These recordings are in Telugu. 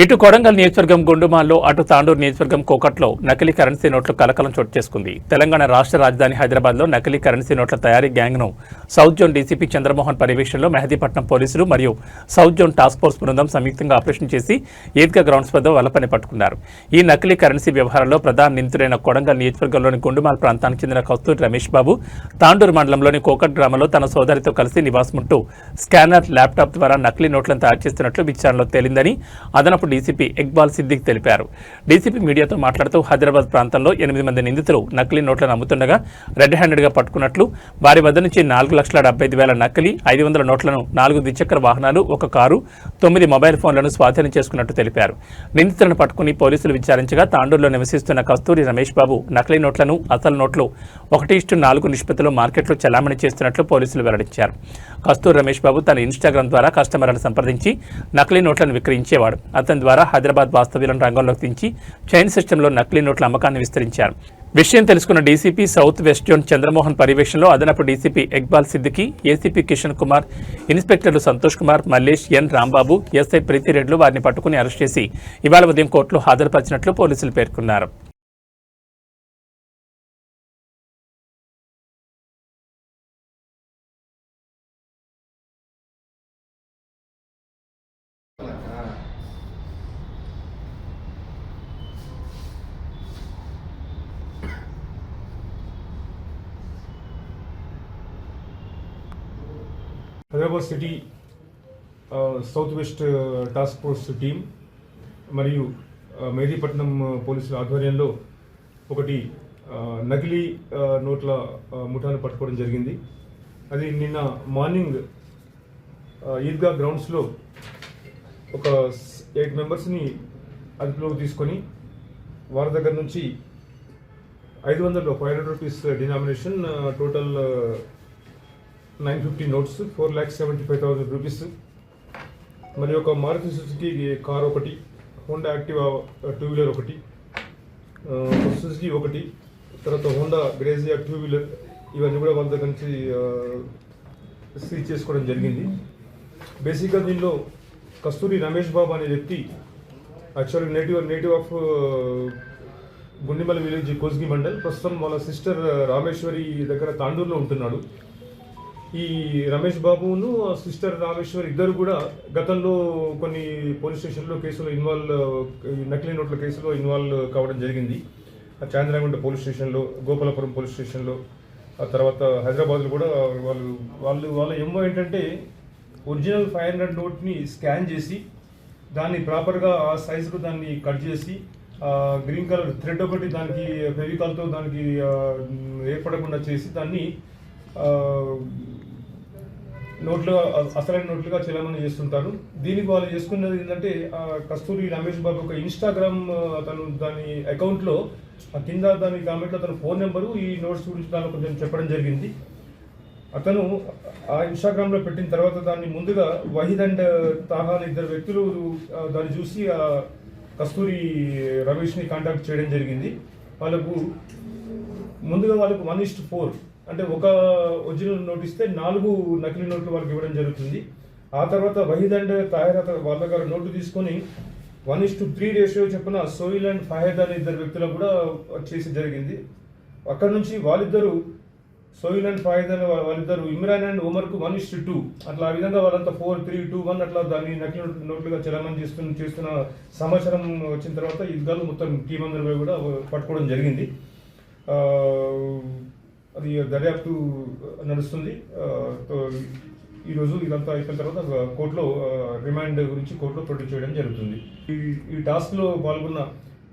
ఇటు కొడంగల్ నియోజకవర్గం గుండుమాల్లో అటు తాండూరు నియోజకవర్గం కోకట్లో నకిలీ కరెన్సీ నోట్లు కలకలం చోటు చేసుకుంది. తెలంగాణ రాష్ట్ర రాజధాని హైదరాబాద్లో నకిలీ కరెన్సీ నోట్ల తయారీ గ్యాంగ్ను సౌత్ జోన్ డీసీపీ చంద్రమోహన్ పర్యవేక్షణలో మెహదీపట్నం పోలీసులు మరియు సౌత్ జోన్ టాస్క్ ఫోర్స్ బృందం సంయుక్తంగా ఆపరేషన్ చేసి ఈద్గా గ్రౌండ్స్ వద్ద వలపని పట్టుకున్నారు. ఈ నకిలీ కరెన్సీ వ్యవహారంలో ప్రధాన నిందితుడైన కొడంగల్ నియోజకవర్గంలోని గుండుమాల్ ప్రాంతానికి చెందిన కస్తూరి రమేష్ బాబు తాండూరు మండలంలోని కోకట్ గ్రామంలో తన సోదరితో కలిసి నివాసముంటూ స్కానర్ ల్యాప్టాప్ ద్వారా నకిలీ నోట్లను తయారు చేస్తున్నట్లు విచారణలో తేలిందని అదనపు డీసీపీ ఇక్బాల్ సిద్దిక్ తెలిపారు. డీసీపీ మీడియాతో మాట్లాడుతూ హైదరాబాద్ ప్రాంతంలో ఎనిమిది మంది నిందితులు నకిలీ నోట్లను అమ్ముతుండగా రెడ్ హ్యాండెడ్గా పట్టుకున్నట్లు వారి వద్ద నుంచి నాలుగు లక్షల డెబ్బై ఐదు వేల నకిలీ ఐదు వందల నోట్లను నాలుగు ద్విచక్ర వాహనాలు ఒక కారు తొమ్మిది మొబైల్ ఫోన్లను స్వాధీనం చేసుకున్నట్టు తెలిపారు. నిందితులను పట్టుకుని పోలీసులు విచారించగా తాండూరులో నివసిస్తున్న కస్తూరి రమేష్ బాబు నకిలీ నోట్లను అసలు నోట్లు ఒకటి ఇష్టు నాలుగు నిష్పత్తిలో మార్కెట్లో చలామణి చేస్తున్నట్లు పోలీసులు వెల్లడించారు. కస్తూర్ రమేష్ బాబు తన ఇన్స్టాగ్రామ్ ద్వారా కస్టమర్లను సంప్రదించి నకిలీ నోట్లను విక్రయించేవాడు. అతని ద్వారా హైదరాబాద్ వాస్తవ్యులను రంగంలోకి దించి చైన్ సిస్టంలో నకిలీ నోట్ల అమ్మకాన్ని విస్తరించారు. విషయం తెలుసుకున్న DCP south west zone Chandramohan పర్యవేక్షణలో అదనపు డీసీపీ ఇక్బాల్ సిద్దికి ఏసీపీ కిషన్ కుమార్ ఇన్స్పెక్టర్లు సంతోష్ కుమార్ మల్లేష్ ఎన్ రాంబాబు ఎస్ఐ ప్రీతిరెడ్లు వారిని పట్టుకుని అరెస్ట్ చేసి ఇవాళ ఉదయం కోర్టులో హాజరుపరిచినట్లు పోలీసులు పేర్కొన్నారు. Hyderabad city south west task force team మరియు మెహదీపట్నం పోలీసుల ఆధ్వర్యంలో ఒకటి నకిలీ నోట్ల ముఠాను పట్టుకోవడం జరిగింది. అది నిన్న మార్నింగ్ ఈద్గా గ్రౌండ్స్లో ఒక ఎయిట్ మెంబర్స్ని అదుపులోకి తీసుకొని వారి దగ్గర నుంచి ఐదు వందలు five hundred rupees denomination total nine fifty notes four lakhs seventy five thousand rupees. మరి ఒక మారుతి సుజుకి కార్ ఒకటి హోండా యాక్టివా టూ వీలర్ ఒకటి సుజుకి ఒకటి తర్వాత హోండా గ్రేజియా టూ వీలర్ ఇవన్నీ కూడా వాళ్ళ దగ్గర నుంచి సీజ్ చేసుకోవడం జరిగింది. బేసిక్గా దీనిలో కస్తూరి రమేష్ బాబు అనే వ్యక్తి actual native native of Gundimala village Kosgi mandal. ప్రస్తుతం వాళ్ళ సిస్టర్ రామేశ్వరి దగ్గర తాండూరులో ఉంటున్నాడు. ఈ రమేష్ బాబును సిస్టర్ రామేశ్వర్ ఇద్దరు కూడా గతంలో కొన్ని పోలీస్ స్టేషన్లో కేసులో ఇన్వాల్వ్ నకిలీ నోట్ల కేసులో ఇన్వాల్వ్ కావడం జరిగింది. ఆ చాంద్రాగుంట పోలీస్ స్టేషన్లో గోపాలపురం పోలీస్ స్టేషన్లో ఆ తర్వాత హైదరాబాద్లో కూడా వాళ్ళు వాళ్ళు వాళ్ళ ఎమ్మో ఏంటంటే ఒరిజినల్ ఫైవ్ హండ్రెడ్ నోట్ని స్కాన్ చేసి దాన్ని ప్రాపర్గా ఆ సైజుకు దాన్ని కట్ చేసి గ్రీన్ కలర్ థ్రెడ్ ఒకటి దానికి ఫెవికాల్తో దానికి ఏర్పడకుండా చేసి దాన్ని నోట్లుగా అసలైన నోట్లుగా చలామణి చేస్తుంటారు. దీనికి వాళ్ళు చేసుకున్నది ఏంటంటే కస్తూరి రమేష్ బాబు ఒక ఇన్స్టాగ్రామ్ తను దాని అకౌంట్లో కింద దాని కామెంట్లో తన ఫోన్ నెంబరు ఈ నోట్స్ గురించి దానిలో కొంచెం చెప్పడం జరిగింది. అతను ఆ ఇన్స్టాగ్రామ్లో పెట్టిన తర్వాత దాన్ని ముందుగా వహీద్ అండ్ తాహా ఇద్దరు వ్యక్తులు దాన్ని చూసి ఆ కస్తూరి రమేష్ని కాంటాక్ట్ చేయడం జరిగింది. వాళ్ళకు ముందుగా వాళ్ళకు వన్ ఇస్ట్ ఫోర్ అంటే ఒక ఒరిజినల్ నోట్ ఇస్తే నాలుగు నకిలీ నోట్లు వాళ్ళకి ఇవ్వడం జరుగుతుంది. ఆ తర్వాత వహీద్ అండ్ తాహిర్ వాళ్ళ గారు నోటు తీసుకొని one is two three ratio చెప్పిన సోయిల్ అండ్ ఫహేద్ అనే ఇద్దరు వ్యక్తులకు కూడా చేసి జరిగింది. అక్కడ నుంచి వాళ్ళిద్దరూ సోయిల్ అండ్ ఫహేద్ అనే వాళ్ళిద్దరు ఇమ్రాన్ అండ్ ఉమర్కు వన్ ఇస్ టూ అట్లా ఆ విధంగా వాళ్ళంతా ఫోర్ త్రీ టూ వన్ అట్లా దాన్ని నకిలీ నోట్లుగా చలామణి చేస్తున్న చేస్తున్న సమాచారం వచ్చిన తర్వాత ఇద్దరు మొత్తం టీం అందరిపై కూడా పట్టుకోవడం జరిగింది. అది దర్యాప్తు నడుస్తుంది. ఈరోజు ఇదంతా అయిపోయిన తర్వాత కోర్టులో రిమాండ్ గురించి కోర్టులో ప్రొడ్యూస్ చేయడం జరుగుతుంది. ఈ ఈ టాస్క్లో పాల్గొన్న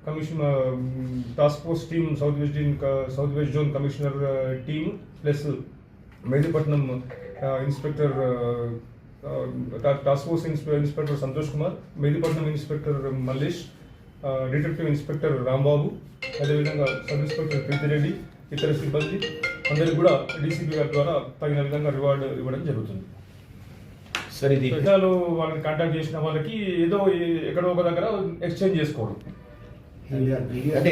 commission task force team south west south west zone commissioner team plus Mehdipatnam inspector task force inspector Santosh Kumar Mehdipatnam inspector Mallesh detective inspector Rambabu అదేవిధంగా సబ్ ఇన్స్పెక్టర్ ప్రీతిరెడ్డి ఇతర సిబ్బంది అందరికి కూడా డీసీపీ గారి ద్వారా తగిన విధంగా రివార్డు ఇవ్వడం జరుగుతుంది. సార్ ఇది వాళ్ళని కాంటాక్ట్ చేసిన వాళ్ళకి ఏదో ఎక్కడో ఒక దగ్గర ఎక్స్చేంజ్ చేసుకోవడం. అంటే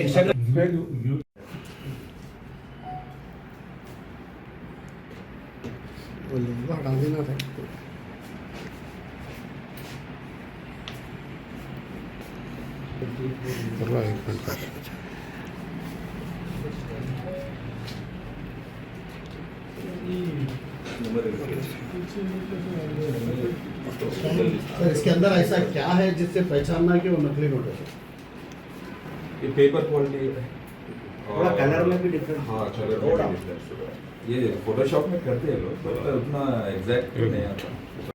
सर इसके अंदर ऐसा क्या है जिससे पहचानना कि वो नकली नोट है? ये पेपर क्वालिटी है। थोड़ा कलर में भी डिफरेंस हाँ कलर में। भी difference ये फोटोशॉप में करते हैं लोग बट उतना एग्जैक्ट नहीं आता।